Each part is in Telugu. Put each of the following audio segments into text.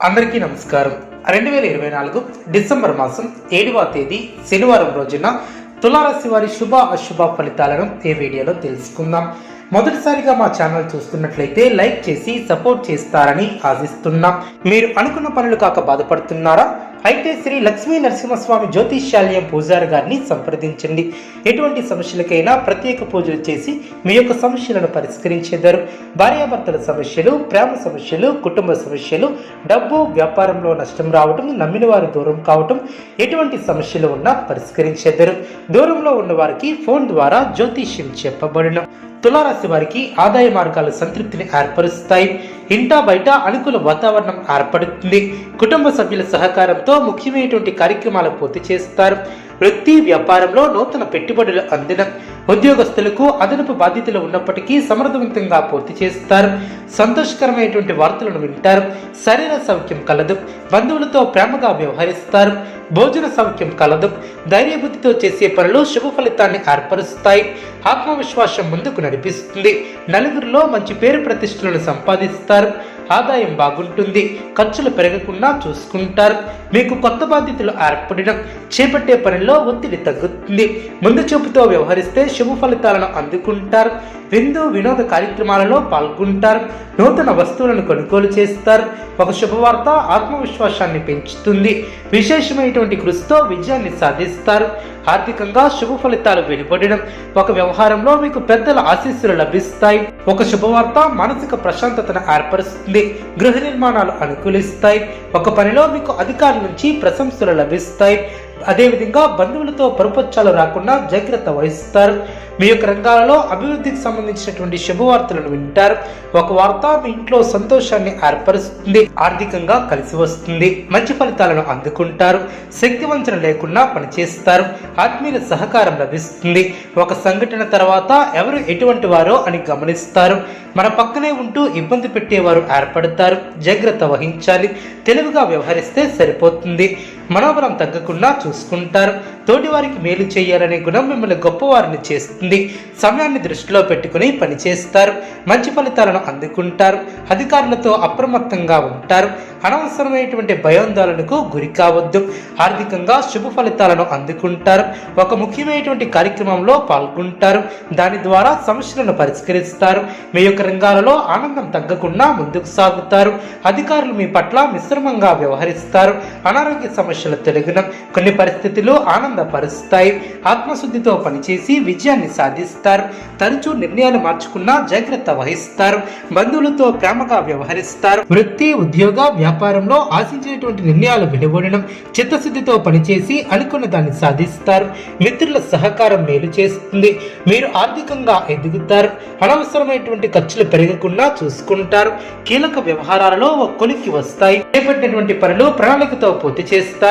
అందరికీ నమస్కారం. రెండు వేల ఇరవై నాలుగు డిసెంబర్ మాసం ఏడవ తేదీ శనివారం రోజున తులారాశి వారి శుభ అశుభ ఫలితాలను ఈ వీడియోలో తెలుసుకుందాం. మొదటిసారిగా మా ఛానల్ చూస్తున్నట్లయితే లైక్ చేసి సపోర్ట్ చేస్తారని ఆశిస్తున్నాం. మీరు అనుకున్న పనులు కాక బాధపడుతున్నారా? అయితే శ్రీ లక్ష్మీ నరసింహస్వామి జ్యోతిష్యాలయం పూజారి గారిని సంప్రదించండి. ఎటువంటి సమస్యలకైనా ప్రత్యేక పూజలు చేసి మీ యొక్క సమస్యలను పరిష్కరించేదారు. భార్యాభర్తల సమస్యలు ప్రేమ సమస్యలు కుటుంబ సమస్యలు డబ్బు వ్యాపారంలో నష్టం రావటం నమ్మిన వారు దూరం కావటం ఎటువంటి సమస్యలు ఉన్నా పరిష్కరించేద్దరు దూరంలో ఉన్న వారికి ఫోన్ ద్వారా జ్యోతిష్యం చెప్పబడిన. తులారాశి వారికి ఆదాయ మార్గాలు సంతృప్తిని ఏర్పరుస్తాయి. ఇంటా బయట అనుకూల వాతావరణం ఏర్పడుతుంది. కుటుంబ సభ్యుల సహకారంతో ముఖ్యమైనటువంటి కార్యక్రమాలు పూర్తి చేస్తారు. వృత్తి వ్యాపారంలో నూతన పెట్టుబడులు అందిన ఉద్యోగస్తులకు అదనపు బాధ్యతలు ఉన్నప్పటికీ సమర్థవంతంగా పూర్తి చేస్తారు. సంతోషకరమైనటువంటి వార్తలను వింటారు. శరీర సౌఖ్యం కలదు. బంధువులతో ప్రేమగా వ్యవహరిస్తారు. భోజన సౌఖ్యం కలదు. ధైర్యబుద్ధితో చేసే పనులు శుభ ఫలితాన్ని ఏర్పరుస్తాయి. ఆత్మవిశ్వాసం ముందుకు నడిపిస్తుంది. నలుగురిలో మంచి పేరు ప్రతిష్టలను సంపాదిస్తారు. ఆదాయం బాగుంటుంది ఖర్చులు పెరగకుండా చూసుకుంటారు. మీకు కొత్త బాధ్యతలు ఏర్పడడం చేపట్టే పనిలో ఒత్తిడి తగ్గుతుంది. ముందు చూపుతో వ్యవహరిస్తే శుభ ఫలితాలను అందుకుంటారు. విందు వినోద కార్యక్రమాలలో పాల్గొంటారు. నూతన వస్తువులను కొనుగోలు చేస్తారు. ఒక శుభవార్త ఆత్మవిశ్వాసాన్ని పెంచుతుంది. విశేషమైనటువంటి కృషితో విజయాన్ని సాధిస్తారు. ఆర్థికంగా శుభ ఫలితాలు వెలువడడం ఒక వ్యవహారంలో మీకు పెద్దల ఆశీస్సులు లభిస్తాయి. ఒక శుభవార్త మానసిక ప్రశాంతతను ఏర్పరుస్తుంది. గృహ నిర్మాణాలు అనుకూలిస్తాయి. ఒక పనిలో మీకు అధికారుల నుంచి ప్రశంసలు లభిస్తాయి. అదేవిధంగా బంధువులతో పరుపచ్చాలు రాకుండా జాగ్రత్త వహిస్తారు. మీ యొక్క రంగాలలో అభివృద్ధికి సంబంధించినటువంటి శుభవార్తలను వింటారు. ఒక వార్త మీ ఇంట్లో సంతోషాన్ని ఏర్పరుస్తుంది. ఆర్థికంగా కలిసి వస్తుంది. మంచి ఫలితాలను అందుకుంటారు. శక్తివంచన లేకుండా పనిచేస్తారు. ఆత్మీయుల సహకారం లభిస్తుంది. ఒక సంఘటన తర్వాత ఎవరు ఎటువంటి వారో అని గమనిస్తారు. మన పక్కనే ఉంటూ ఇబ్బంది పెట్టేవారు ఏర్పడతారు. జాగ్రత్త వహించాలి. తెలివిగా వ్యవహరిస్తే సరిపోతుంది. మనోబలం తగ్గకుండా చూసుకుంటారు. తోటివారికి మేలు చేయాలనే గుణం మిమ్మల్ని గొప్పవారిని చేస్తుంది. సమయాన్ని దృష్టిలో పెట్టుకుని పనిచేస్తారు మంచి ఫలితాలను అందుకుంటారు. అధికారులతో అప్రమత్తంగా ఉంటారు. అనవసరమైనటువంటి భయోందోళనకు గురి కావద్దు. ఆర్థికంగా శుభ ఫలితాలను అందుకుంటారు. ఒక ముఖ్యమైనటువంటి కార్యక్రమంలో పాల్గొంటారు. దాని ద్వారా సమస్యలను పరిష్కరిస్తారు. మీ యొక్క రంగాలలో ఆనందం తగ్గకుండా ముందుకు సాగుతారు. అధికారులు మీ పట్ల మిశ్రమంగా వ్యవహరిస్తారు. అనారోగ్య సమస్య సమస్యలు తొలగిన కొన్ని పరిస్థితులు ఆనందపరుస్తాయి. ఆత్మశుద్ధితో పనిచేసి విజయాన్ని సాధిస్తారు. తరచూ నిర్ణయాలు మార్చుకున్నా జాగ్రత్త వహిస్తారు. బంధువులతో ప్రేమగా వ్యవహరిస్తారు. వృత్తి ఉద్యోగ వ్యాపారంలో ఆశించినటువంటి నిర్ణయాలు వెలువడడం చిత్తశుద్ధితో పనిచేసి అనుకున్న దాన్ని సాధిస్తారు. మిత్రుల సహకారం మేలు చేస్తుంది. మీరు ఆర్థికంగా ఎదుగుతారు. అనవసరమైనటువంటి ఖర్చులు పెరగకుండా చూసుకుంటారు. కీలక వ్యవహారాలలో ఒక కొలిక్కి వస్తాయి. చేపట్టినటువంటి పనులు ప్రణాళికతో పూర్తి చేస్తారు.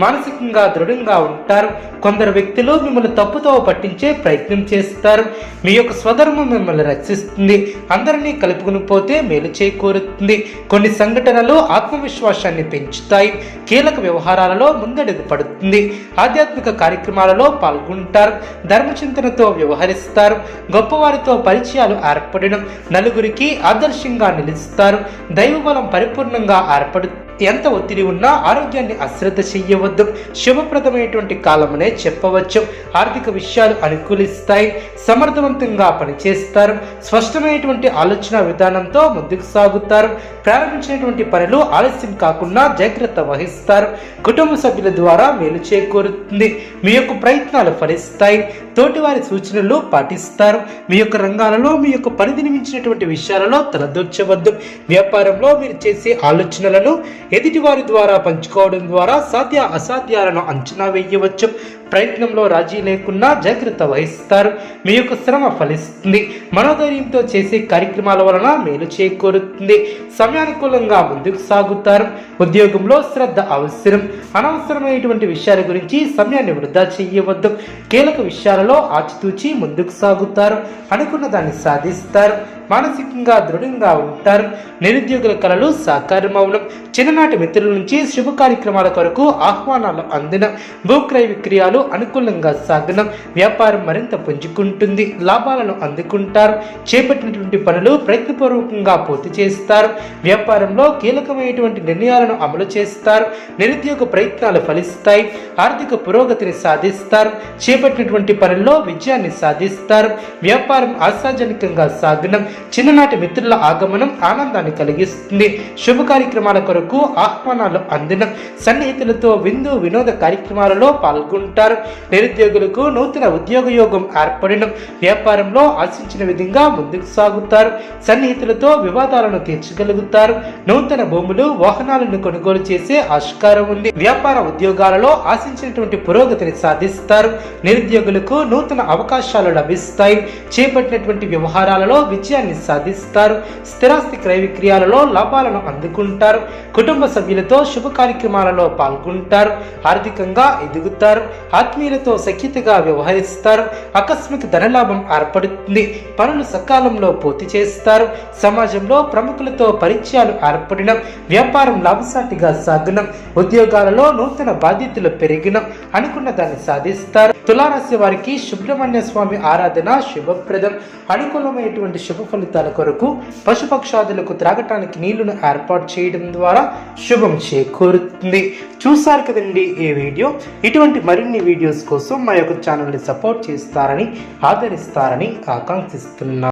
మానసికంగా దృఢంగా ఉంటారు. కొందరు వ్యక్తులు మిమ్మల్ని తప్పుతో పట్టించే ప్రయత్నం చేస్తారు. మీ యొక్క స్వధర్మం మిమ్మల్ని రక్షిస్తుంది. అందరినీ కలుపుకుని పోతే మేలు చేకూరుతుంది. కొన్ని సంఘటనలు ఆత్మవిశ్వాసాన్ని పెంచుతాయి. కీలక వ్యవహారాలలో ముందడుగు పడుతుంది. ఆధ్యాత్మిక కార్యక్రమాలలో పాల్గొంటారు. ధర్మచింతనతో వ్యవహరిస్తారు. గొప్పవారితో పరిచయాలు ఏర్పడడం నలుగురికి ఆదర్శంగా నిలుస్తారు. దైవబలం పరిపూర్ణంగా ఏర్పడు ఎంత ఒత్తిడి ఉన్నా ఆరోగ్యాన్ని అశ్రద్ధ చెయ్యవద్దు శుభప్రదమైనటువంటి కాలమనే చెప్పవచ్చు. ఆర్థిక విషయాలు అనుకూలిస్తాయి. సమర్థవంతంగా పనిచేస్తారు. స్పష్టమైనటువంటి ఆలోచన విధానంతో ముందుకు సాగుతారు. ప్రారంభించినటువంటి పనులు ఆలస్యం కాకుండా జాగ్రత్త వహిస్తారు. కుటుంబ సభ్యుల ద్వారా మేలు చేకూరుతుంది. మీ యొక్క ప్రయత్నాలు ఫలిస్తాయి. తోటివారి సూచనలు పాటిస్తారు. మీ యొక్క రంగాలలో మీ యొక్క పరిధిని మించినటువంటి విషయాలలో తలదూర్చవద్దు. వ్యాపారంలో మీరు చేసే ఆలోచనలను ఎదుటివారి ద్వారా పంచుకోవడం ద్వారా సాధ్య అసాధ్యాలను అంచనా వేయవచ్చు. ప్రయత్నంలో రాజీ లేకుండా జాగ్రత్త వహిస్తారు. మీ యొక్క శ్రమ ఫలిస్తుంది. మనోధైర్యంతో చేసే కార్యక్రమాల వలన మేలు చేకూరుతుంది. సమయానుకూలంగా ముందుకు సాగుతారు. ఉద్యోగంలో శ్రద్ధ అవసరం. అనవసరమైనటువంటి విషయాల గురించి సమయాన్ని వృధా చేయవద్దు. కీలక విషయాలలో ఆచితూచి ముందుకు సాగుతారు. అనుకున్న దాన్ని సాధిస్తారు. మానసికంగా దృఢంగా ఉంటారు. నిరుద్యోగుల కళలు సాకారమవడం చిన్ననాటి మిత్రుల నుంచి శుభ కార్యక్రమాల కొరకు ఆహ్వానాలు అందిన భూక్రయ విక్రయాలు అనుకూలంగా సాగడం వ్యాపారం మరింత పుంజుకుంటుంది. లాభాలను అందుకుంటారు. చేపట్టినటువంటి పనులు ప్రయత్నపూర్వకంగా పూర్తి చేస్తారు. వ్యాపారంలో కీలకమైనటువంటి నిర్ణయాలను అమలు చేస్తారు. నిరుద్యోగ ప్రయత్నాలు ఫలిస్తాయి. ఆర్థిక పురోగతిని సాధిస్తారు. చేపట్టినటువంటి పనుల్లో విజయాన్ని సాధిస్తారు. వ్యాపారం ఆశాజనకంగా సాగడం చిన్ననాటి మిత్రుల ఆగమనం ఆనందాన్ని కలిగిస్తుంది. శుభ కార్యక్రమాల కొరకు ఆహ్వానాలు అందడం సన్నిహితులతో విందు వినోద కార్యక్రమాలలో పాల్గొంటారు. నిరుద్యోగులకు నూతన ఉద్యోగ యోగం ఏర్పడడం వ్యాపారంలో ఆశించిన విధంగా ముందుకు సాగుతారు. సన్నిహితులతో వివాదాలను తీర్చగలుగుతారు. నూతన భూములు వాహనాలను కొనుగోలు చేసే ఆస్కారం ఉంది. వ్యాపార ఉద్యోగాలలో ఆశించినటువంటి పురోగతిని సాధిస్తారు. నిరుద్యోగులకు నూతన అవకాశాలు లభిస్తాయి. చేపట్టినటువంటి వ్యవహారాలలో విజయాన్ని సాధిస్తారు. స్థిరాస్తి క్రయ విక్రయాలలో లాభాలను అందుకుంటారు. కుటుంబ సభ్యులతో శుభ కార్యక్రమాలలో పాల్గొంటారు. ఆర్థికంగా ఎదుగుతారు. ఆత్మీయులతో సఖ్యతగా వ్యవహరిస్తారు. ఆకస్మిక ధనలాభం ఏర్పడుతుంది. పనులు సకాలంలో పూర్తి చేస్తారు. సమాజంలో ప్రముఖులతో పరిచయాలు ఏర్పడడం వ్యాపారం లాభసాటిగా సాగడం ఉద్యోగాలలో నూతన బాధ్యతలు పెరిగిన. అనుకున్న దాన్ని సాధిస్తారు. తులారాశి వారికి సుబ్రహ్మణ్య స్వామి ఆరాధన శుభప్రదం. అనుకూలమైనటువంటి శుభ ఫలితాల కొరకు పశుపక్షాదులకు త్రాగటానికి నీళ్ళను ఏర్పాటు చేయడం ద్వారా శుభం చేకూరుతుంది. చూసారు కదండి ఈ వీడియో? ఇటువంటి మరిన్ని వీడియోస్ కోసం మా యొక్క ఛానల్ని సపోర్ట్ చేస్తారని ఆదరిస్తారని ఆకాంక్షిస్తున్నాను